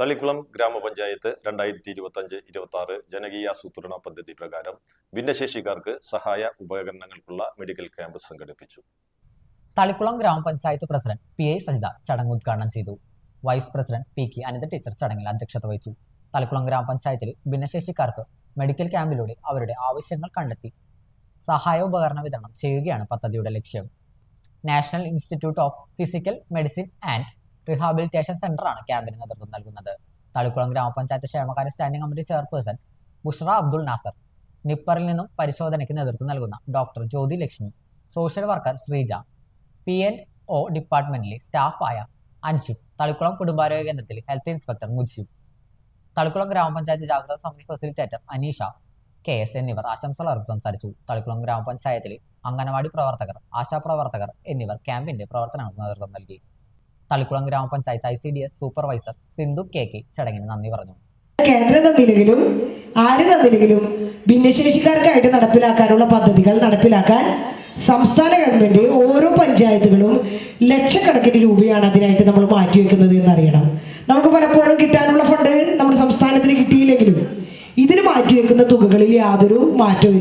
തളിക്കുളം ഗ്രാമപഞ്ചായത്ത് രണ്ടായിരത്തി ഇരുപത്തി അഞ്ച് ഇരുപത്തി ആറ് ജനകീയാസൂത്രണ പദ്ധതി പ്രകാരം ഭിന്നശേഷിക്കാർക്ക് സഹായ ഉപകരണങ്ങൾക്കുള്ള മെഡിക്കൽ ക്യാമ്പ് സംഘടിപ്പിച്ചു. തളിക്കുളം ഗ്രാമപഞ്ചായത്ത് പ്രസിഡന്റ് പി എ സഹിത ചടങ്ങ് ഉദ്ഘാടനം ചെയ്തു. Vice president P K Anitha teacher ചടങ്ങിൽ അധ്യക്ഷത വഹിച്ചു. തളിക്കുളം ഗ്രാമപഞ്ചായത്തിൽ ഭിന്നശേഷിക്കാർക്ക് മെഡിക്കൽ ക്യാമ്പിലൂടെ അവരുടെ ആവശ്യങ്ങൾ കണ്ടെത്തി സഹായ ഉപകരണ വിതരണം ചെയ്യുകയാണ് പദ്ധതിയുടെ ലക്ഷ്യം. National institute of physical medicine and rehabilitation സെന്ററാണ് ക്യാമ്പിന് നേതൃത്വം നൽകുന്നത്. തളിക്കുളം ഗ്രാമപഞ്ചായത്ത് ക്ഷേമകാര്യ standing committee chairperson Bushra Abdul Nasser നിപ്പറിൽ നിന്നും പരിശോധനയ്ക്ക് നേതൃത്വം നൽകുന്ന doctor Jyothi Lakshmi social worker Sreeja P N O ഡിപ്പാർട്ട്മെന്റിലെ സ്റ്റാഫായ അൻഷിഫ് തളിക്കുളം കുടുംബാരോഗ്യ കേന്ദ്രത്തിൽ ഹെൽത്ത് ഇൻസ്പെക്ടർ മുജീബ് തളിക്കുളം ഗ്രാമപഞ്ചായത്ത് ജാഗ്രത സമിതി ഫെസിലിറ്റേറ്റർ അനീഷ കെ എസ് എന്നിവർ ആശംസകൾ അർപ്പിച്ച് സംസാരിച്ചു. തളിക്കുളം ഗ്രാമപഞ്ചായത്തിലെ അംഗനവാടി പ്രവർത്തകർ ആശാപ്രവർത്തകർ എന്നിവർ ക്യാമ്പിന്റെ പ്രവർത്തനങ്ങൾക്ക് നേതൃത്വം നൽകി. തളിക്കുളം ഗ്രാമപഞ്ചായത്ത് I C D S supervisor Sindhu K K ചടങ്ങിന് നന്ദി പറഞ്ഞു. കേന്ദ്ര തന്നില്ലെങ്കിലും ആര് തന്നില്ലെങ്കിലും ഭിന്നശേഷിക്കാർക്കായിട്ട് നടപ്പിലാക്കാനുള്ള പദ്ധതികൾ നടപ്പിലാക്കാൻ സംസ്ഥാന ഗവൺമെന്റ് ഓരോ പഞ്ചായത്തുകളും ലക്ഷക്കണക്കിന് രൂപയാണ് അതിനായിട്ട് നമ്മൾ മാറ്റിവെക്കുന്നത് എന്നറിയണം. നമുക്ക് പലപ്പോഴും കിട്ടാനുള്ള ഫണ്ട് നമ്മുടെ സംസ്ഥാനത്തിന് കിട്ടിയില്ലെങ്കിലും ഇതിന് മാറ്റിവെക്കുന്ന തുകകളിൽ യാതൊരു മാറ്റവും